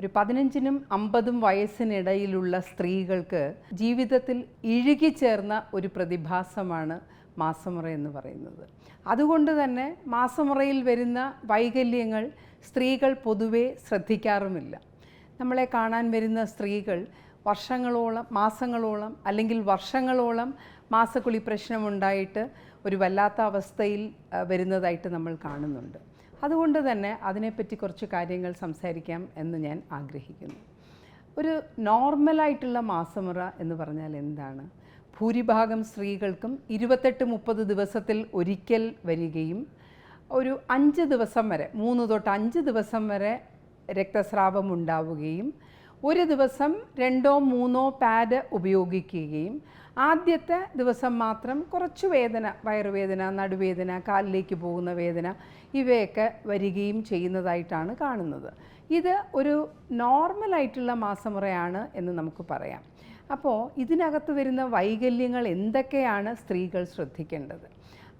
ഒരു പതിനഞ്ചിനും അമ്പതും വയസ്സിനിടയിലുള്ള സ്ത്രീകൾക്ക് ജീവിതത്തിൽ ഇഴുകിച്ചേർന്ന ഒരു പ്രതിഭാസമാണ് മാസമുറ എന്ന് പറയുന്നത്. അതുകൊണ്ട് തന്നെ മാസമുറയിൽ വരുന്ന വൈകല്യങ്ങൾ സ്ത്രീകൾ പൊതുവെ ശ്രദ്ധിക്കാറുമില്ല. നമ്മളെ കാണാൻ വരുന്ന സ്ത്രീകൾ വർഷങ്ങളോളം മാസങ്ങളോളം അല്ലെങ്കിൽ വർഷങ്ങളോളം മാസക്കുളി പ്രശ്നമുണ്ടായിട്ട് ഒരു വല്ലാത്ത അവസ്ഥയിൽ വരുന്നതായിട്ട് നമ്മൾ കാണുന്നുണ്ട്. അതുകൊണ്ട് തന്നെ അതിനെപ്പറ്റി കുറച്ച് കാര്യങ്ങൾ സംസാരിക്കാം എന്ന് ഞാൻ ആഗ്രഹിക്കുന്നു. ഒരു നോർമലായിട്ടുള്ള മാസമുറ എന്ന് പറഞ്ഞാൽ എന്താണ്? ഭൂരിഭാഗം സ്ത്രീകൾക്കും ഇരുപത്തെട്ട് മുപ്പത് ദിവസത്തിൽ ഒരിക്കൽ വരികയും ഒരു അഞ്ച് ദിവസം വരെ മൂന്ന് തൊട്ട് അഞ്ച് ദിവസം വരെ രക്തസ്രാവം ഉണ്ടാവുകയും ഒരു ദിവസം രണ്ടോ മൂന്നോ പാഡ് ഉപയോഗിക്കുകയും ആദ്യത്തെ ദിവസം മാത്രം കുറച്ച് വേദന വയറുവേദന നടുവേദന കാലിലേക്ക് പോകുന്ന വേദന ഇവയൊക്കെ വരികയും ചെയ്യുന്നതായിട്ടാണ് കാണുന്നത്. ഇത് ഒരു നോർമലായിട്ടുള്ള മാസമുറയാണ് എന്ന് നമുക്ക് പറയാം. അപ്പോൾ ഇതിനകത്ത് വരുന്ന വൈകല്യങ്ങൾ എന്തൊക്കെയാണ് സ്ത്രീകൾ ശ്രദ്ധിക്കേണ്ടത്?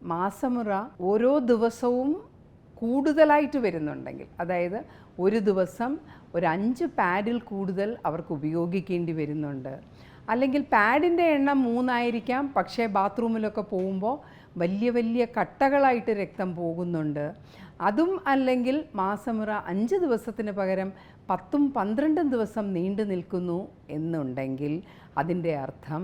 മാസമുറ ഓരോ ദിവസവും കൂടുതലായിട്ട് വരുന്നുണ്ടെങ്കിൽ അതായത് ഒരു ദിവസം ഒരു അഞ്ച് പാഡിൽ കൂടുതൽ അവർക്ക് ഉപയോഗിക്കേണ്ടി വരുന്നുണ്ട്. അല്ലെങ്കിൽ പാഡിന്റെ എണ്ണം മൂന്നായിരിക്കാം പക്ഷേ ബാത്റൂമിലൊക്കെ പോകുമ്പോൾ വലിയ വലിയ കട്ടകളായിട്ട് രക്തം പോകുന്നുണ്ട്. അതും അല്ലെങ്കിൽ മാസമുറ അഞ്ച് ദിവസത്തിന് പകരം പത്തും പന്ത്രണ്ടും ദിവസം നീണ്ടു നിൽക്കുന്നു എന്നുണ്ടെങ്കിൽ അതിന്റെ അർത്ഥം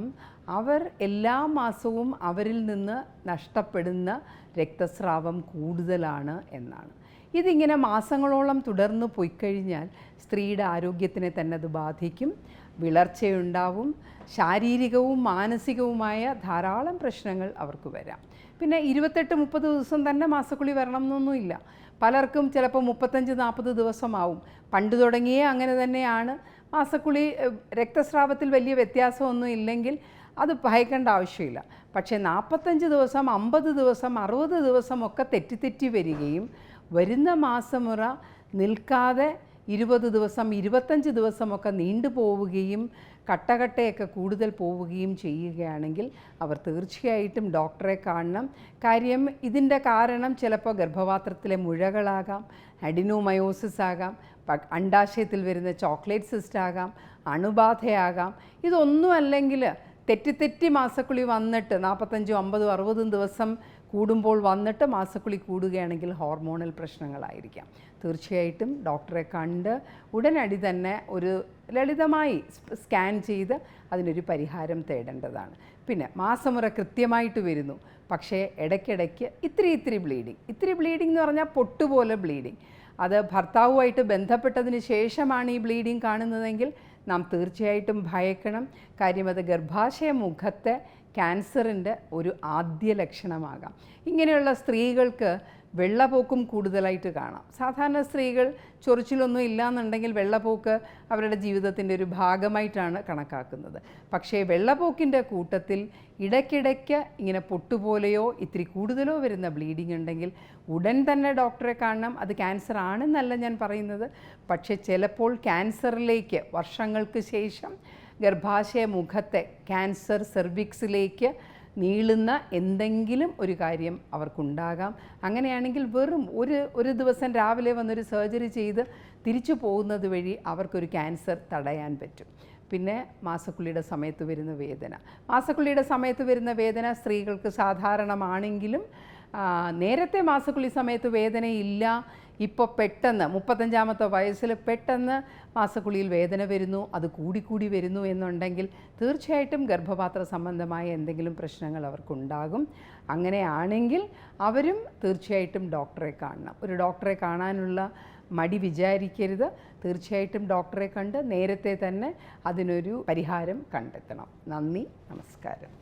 അവർ എല്ലാ മാസവും അവരിൽ നിന്ന് നഷ്ടപ്പെടുന്ന രക്തസ്രാവം കൂടുതലാണ് എന്നാണ്. ഇതിങ്ങനെ മാസങ്ങളോളം തുടർന്ന് പോയിക്കഴിഞ്ഞാൽ സ്ത്രീയുടെ ആരോഗ്യത്തിനെ തന്നെ അത് ബാധിക്കും. വിളർച്ചയുണ്ടാവും. ശാരീരികവും മാനസികവുമായ ധാരാളം പ്രശ്നങ്ങൾ അവർക്ക് വരാം. പിന്നെ ഇരുപത്തെട്ട് മുപ്പത് ദിവസം തന്നെ മാസക്കുളി വരണം എന്നൊന്നുമില്ല പലർക്കും ചിലപ്പോൾ മുപ്പത്തഞ്ച് നാൽപ്പത് ദിവസമാവും. പണ്ട് തുടങ്ങിയേ അങ്ങനെ തന്നെയാണ്. മാസക്കുളി രക്തസ്രാവത്തിൽ വലിയ വ്യത്യാസമൊന്നും ഇല്ലെങ്കിൽ അത് ഭയക്കേണ്ട ആവശ്യമില്ല. പക്ഷേ നാൽപ്പത്തഞ്ച് ദിവസം അമ്പത് ദിവസം അറുപത് ദിവസം ഒക്കെ തെറ്റി തെറ്റി വരികയും വരുന്ന മാസമുറ നിൽക്കാതെ ഇരുപത് ദിവസം ഇരുപത്തഞ്ച് ദിവസമൊക്കെ നീണ്ടു പോവുകയും കട്ടകട്ടയൊക്കെ കൂടുതൽ പോവുകയും ചെയ്യുകയാണെങ്കിൽ അവർ തീർച്ചയായിട്ടും ഡോക്ടറെ കാണണം. കാര്യം ഇതിന്റെ കാരണം ചിലപ്പോൾ ഗർഭപാത്രത്തിലെ മുഴകളാകാം അഡിനോമയോസിസ് ആകാം അണ്ടാശയത്തിൽ വരുന്ന ചോക്ലേറ്റ് സിസ്റ്റ് ആകാം അണുബാധയാകാം. ഇതൊന്നും അല്ലെങ്കിൽ തെറ്റി തെറ്റി മാസക്കുളി വന്നിട്ട് നാൽപ്പത്തഞ്ചും അമ്പതും അറുപതും ദിവസം കൂടുമ്പോൾ വന്നിട്ട് മാസക്കുളി കൂടുകയാണെങ്കിൽ ഹോർമോണൽ പ്രശ്നങ്ങളായിരിക്കാം. തീർച്ചയായിട്ടും ഡോക്ടറെ കണ്ട് ഉടനടി തന്നെ ഒരു ലളിതമായി സ്കാൻ ചെയ്ത് അതിനൊരു പരിഹാരം തേടേണ്ടതാണ്. പിന്നെ മാസമുറ കൃത്യമായിട്ട് വരുന്നു. പക്ഷേ ഇടയ്ക്കിടയ്ക്ക് ഇത്തിരി ഇത്തിരി ബ്ലീഡിങ്. ഇത്തിരി ബ്ലീഡിംഗ് എന്ന് പറഞ്ഞാൽ പൊട്ടുപോലെ ബ്ലീഡിങ്. അത് ഭർത്താവുമായിട്ട് ബന്ധപ്പെട്ടതിന് ശേഷമാണ് ഈ ബ്ലീഡിങ് കാണുന്നതെങ്കിൽ നാം തീർച്ചയായിട്ടും ഭയക്കണം. കാര്യം അത് ഗർഭാശയ മുഖത്തെ ക്യാൻസറിന്റെ ഒരു ആദ്യ ലക്ഷണമാകാം. ഇങ്ങനെയുള്ള സ്ത്രീകൾക്ക് വെള്ളപ്പോക്കും കൂടുതലായിട്ട് കാണാം. സാധാരണ സ്ത്രീകൾ ചൊറിച്ചിലൊന്നും ഇല്ലാന്നുണ്ടെങ്കിൽ വെള്ളപ്പോക്ക് അവരുടെ ജീവിതത്തിന്റെ ഒരു ഭാഗമായിട്ടാണ് കണക്കാക്കുന്നത്. പക്ഷേ വെള്ളപ്പോക്കിന്റെ കൂട്ടത്തിൽ ഇടയ്ക്കിടയ്ക്ക് ഇങ്ങനെ പൊട്ടുപോലെയോ ഇത്തിരി കൂടുതലോ വരുന്ന ബ്ലീഡിംഗ് ഉണ്ടെങ്കിൽ ഉടൻ തന്നെ ഡോക്ടറെ കാണണം. അത് ക്യാൻസർ ആണെന്നല്ല ഞാൻ പറയുന്നത്. പക്ഷേ ചിലപ്പോൾ ക്യാൻസറിലേക്ക് വർഷങ്ങൾക്ക് ശേഷം ഗർഭാശയ മുഖത്തെ ക്യാൻസർ സെർവിക്സിലേക്ക് നീളുന്ന എന്തെങ്കിലും ഒരു കാര്യം അവർക്കുണ്ടാകാം. അങ്ങനെയാണെങ്കിൽ വെറും ഒരു ഒരു ദിവസം രാവിലെ വന്നൊരു സർജറി ചെയ്ത് തിരിച്ചു പോകുന്നത് വഴി അവർക്കൊരു ക്യാൻസർ തടയാൻ പറ്റും. പിന്നെ മാസക്കുള്ളിയുടെ സമയത്ത് വരുന്ന വേദന. മാസക്കുള്ളിയുടെ സമയത്ത് വരുന്ന വേദന സ്ത്രീകൾക്ക് സാധാരണമാണെങ്കിലും നേരത്തെ മാസക്കുളി സമയത്ത് വേദനയില്ല. ഇപ്പോൾ പെട്ടെന്ന് മുപ്പത്തഞ്ചാമത്തെ വയസ്സിൽ പെട്ടെന്ന് മാസക്കുളിയിൽ വേദന വരുന്നു. അത് കൂടിക്കൂടി വരുന്നു എന്നുണ്ടെങ്കിൽ തീർച്ചയായിട്ടും ഗർഭപാത്ര സംബന്ധമായ എന്തെങ്കിലും പ്രശ്നങ്ങൾ അവർക്കുണ്ടാകും. അങ്ങനെയാണെങ്കിൽ അവരും തീർച്ചയായിട്ടും ഡോക്ടറെ കാണണം. ഒരു ഡോക്ടറെ കാണാനുള്ള മടി വിചാരിക്കരുത്. തീർച്ചയായിട്ടും ഡോക്ടറെ കണ്ട് നേരത്തെ തന്നെ അതിനൊരു പരിഹാരം കണ്ടെത്തണം. നന്ദി നമസ്കാരം.